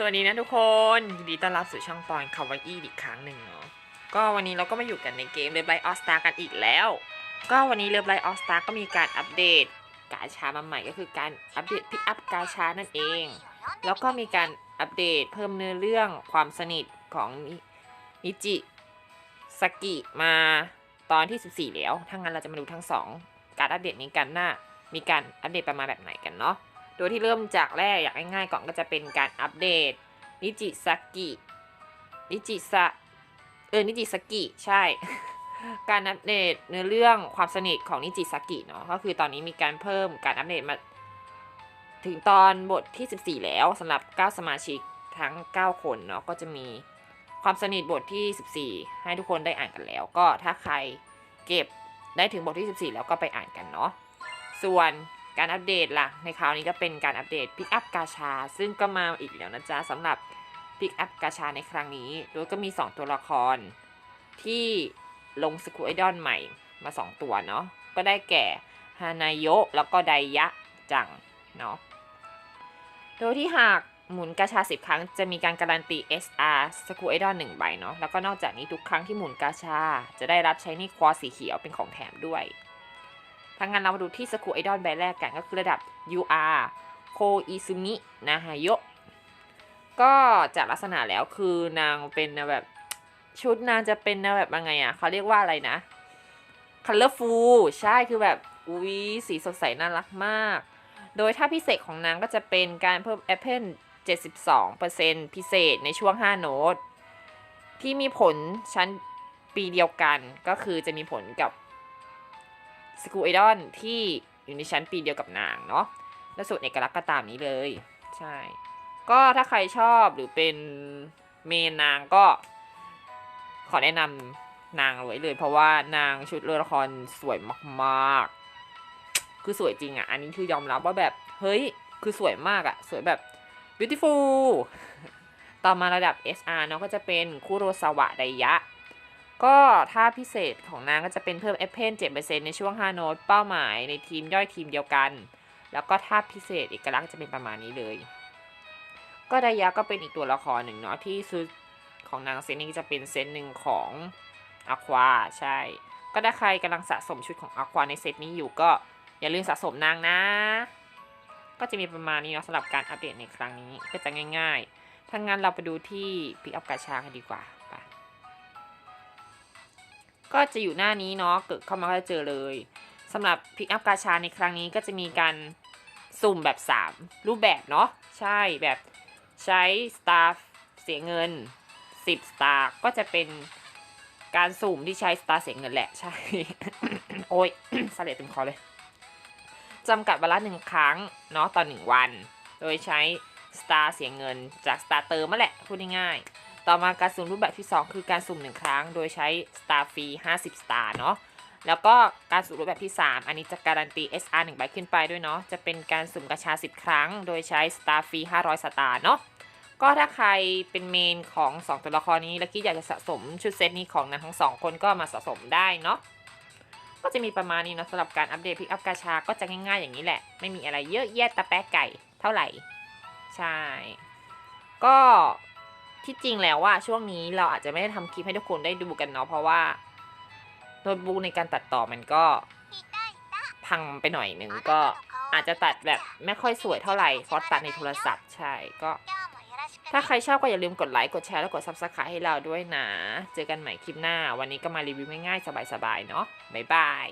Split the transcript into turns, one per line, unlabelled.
สวัสดีนะทุกคนยินดีต้อนรับสู่ช่องปอนคาวาอี้อีกครั้งหนึ่งเนาะก็วันนี้เราก็มาอยู่กันในเกมเ e บไ i ออสตากันอีกแล้ว ก็วันนี้เ e บไ i ออสตาก็มีการอัปเดตกาชามาใหม่ก็คือการอัปเดตพิกอัพกาชานั่นเอง แล้วก็มีการอัปเดตเพิ่มเนื้อเรื่องความสนิทของนิจิสกิมาตอนที่ 14 แล้วถ้างั้นเราจะมาดูทั้งสองการอัปเดตนี้กันหน้า มีการอัปเดตประมาณแบบไหนกันเนาะ โดยที่เริ่มจากแรกอย่ากง่ายๆก่อนก็จะเป็นการอัปเดตนิจิสกินิจิสะเออนิจิสกิใช่ การอัปเดตเนื้อเรื่องความสนิทของนิจิสกิเนาะก็คือตอนนี้มีการเพิ่มการอัปเดตมาถึงตอนบทที่ 14 แล้วสำหรับ 9 สมาชิกทั้ง 9 คนเนาะก็จะมีความสนิทบทที่ 14 ให้ทุกคนได้อ่านกันแล้ว ก็ถ้าใครเก็บได้ถึงบทที่ 14 แล้วก็ไปอ่านกันเนาะส่วน การอัปเดตล่ะ ในคราวนี้ก็เป็นการอัปเดตพิกอัพกาชา ซึ่งก็มาอีกแล้วนะจ๊ะสำหรับพิกอัพกาชาในครั้งนี้ โดยก็มี 2 ตัวละคร ที่ลงสกูไอดอนใหม่มา 2 ตัวเนาะ ก็ได้แก่ฮานายโยแล้วก็ไดยะจังเนาะ โดยที่หากหมุนกาชา 10 ครั้งจะมีการการันตี SR สกูไอดอนหนึ่งใบเนาะ แล้วก็นอกจากนี้ทุกครั้งที่หมุนกาชา จะได้รับใช้นี่ควอสีเขียวเป็นของแถมด้วย ทางงานเรามาดูที่สกูไอดอนใบแรกกันก็คือระดับ UR โคอิซุมินาฮายะก็จากลักษณะแล้วคือนางเป็นแบบชุดนางจะเป็นแบบยังไงอะเขาเรียกว่าอะไรนะ colorful ใช่คือแบบอุ้ยสีสดใสน่ารักมาก โดยถ้าพิเศษของนางก็จะเป็นการเพิ่ม Apple 72%พิเศษในช่วง 5 โน้ต ที่มีผลชั้นปีเดียวกันก็คือจะมีผลกับ สกูไอดอนที่อยู่ในชั้นปีเดียวกับนางเนาะและสูตรเอกลักษณ์ก็ตามนี้เลย ใช่ ก็ถ้าใครชอบหรือเป็นเมนนางก็ ขอแนะนำนางไว้เลย เพราะว่านางชุดเรือละครสวยมากๆ คือสวยจริงอะ่ะ อันนี้คือยอมรับว่าแบบ เฮ้ย คือสวยมากอะ่ะ สวยแบบ beautiful ต่อมาระดับ SR เนาะก็จะเป็นคุโรซาวะไดยะ ก็ถ้าพิเศษของนางก็จะเป็นเพิ่ม a p p l 7%ในช่วง5โน้ตเป้าหมายในทีมย่อยทีมเดียวกัน แล้วก็ถ้าพิเศษเอกลักษณ์จะเป็นประมาณนี้เลย ก็ไดยะก็เป็นอีกตัวละครหนึ่งเนาะที่ซื้อของนางเซนนี้จะเป็นเซตหนึ่งของอควาใช่ ก็ถ้าใครกำลังสะสมชุดของอควาในเซตนี้อยู่ก็อย่าลืมสะสมนางนะ ก็จะมีประมาณนี้เนาะสำหรับการอัปเดตในครั้งนี้ก็จะง่าย ๆ ถ้างั้นเราไปดูที่พิกอัพกาชากันดีกว่าไป ก็จะอยู่หน้านี้เนาะเกิดเข้ามาก็จะเจอเลยสำหรับพิกอัพกาชาในครั้งนี้ก็จะมีการสุ่มแบบ 3 รูปแบบเนาะใช่แบบใช้สตาร์เสียเงิน 10 สตาร์ก็จะเป็นการสุ่มที่ใช้สตาร์เสียเงินแหละใช่ โอ้ยสเลดเต็มคอเลยจำกัดเวลาหนึ่งครั้งเนาะต่อหนึ่งวัน โดยใช้สตาร์เสียเงินจากสตาร์เติมมาแหละพูดง่าย ต่อมาการสุ่มรูปแบบที่ 2 คือการสุ่มหนึ่งครั้ง โดยใช้สตาร์ฟรี50 สตาร์เนาะแล้วก็การสุ่มรูปแบบที่ 3 อันนี้จะการันตี SR 1ใบขึ้นไปด้วยเนาะจะเป็นการสุ่มกระชา 10 ครั้ง โดยใช้สตาร์ฟรี500 สตาร์เนาะก็ถ้าใครเป็นเมนของ 2 ตัวละครนี้ และคิดอยากจะสะสมชุดเซตนี้ของนางทั้งสองคนก็มาสะสมได้เนาะก็จะมีประมาณนี้เนาะสำหรับการอัปเดตพิกอัพกาชา ก็จะง่ายๆอย่างนี้แหละ ไม่มีอะไรเยอะแยะตะแปะไก่เท่าไหร่ ใช่ ก็ ที่จริงแล้วว่าช่วงนี้เราอาจจะไม่ได้ทำคลิปให้ทุกคนได้ดูกันเนาะเพราะว่าโน้ตบุ๊กในการตัดต่อมันก็พังไปหน่อยหนึ่งก็อาจจะตัดแบบไม่ค่อยสวยเท่าไหร่เพราะตัดในโทรศัพท์ใช่ก็ ถ้าใครชอบก็อย่าลืมกดไลค์กดแชร์และกด subscribe ให้เราด้วยนะ เจอกันใหม่คลิปหน้า วันนี้ก็มารีวิวง่ายๆ สบายๆ เนาะบ๊ายบาย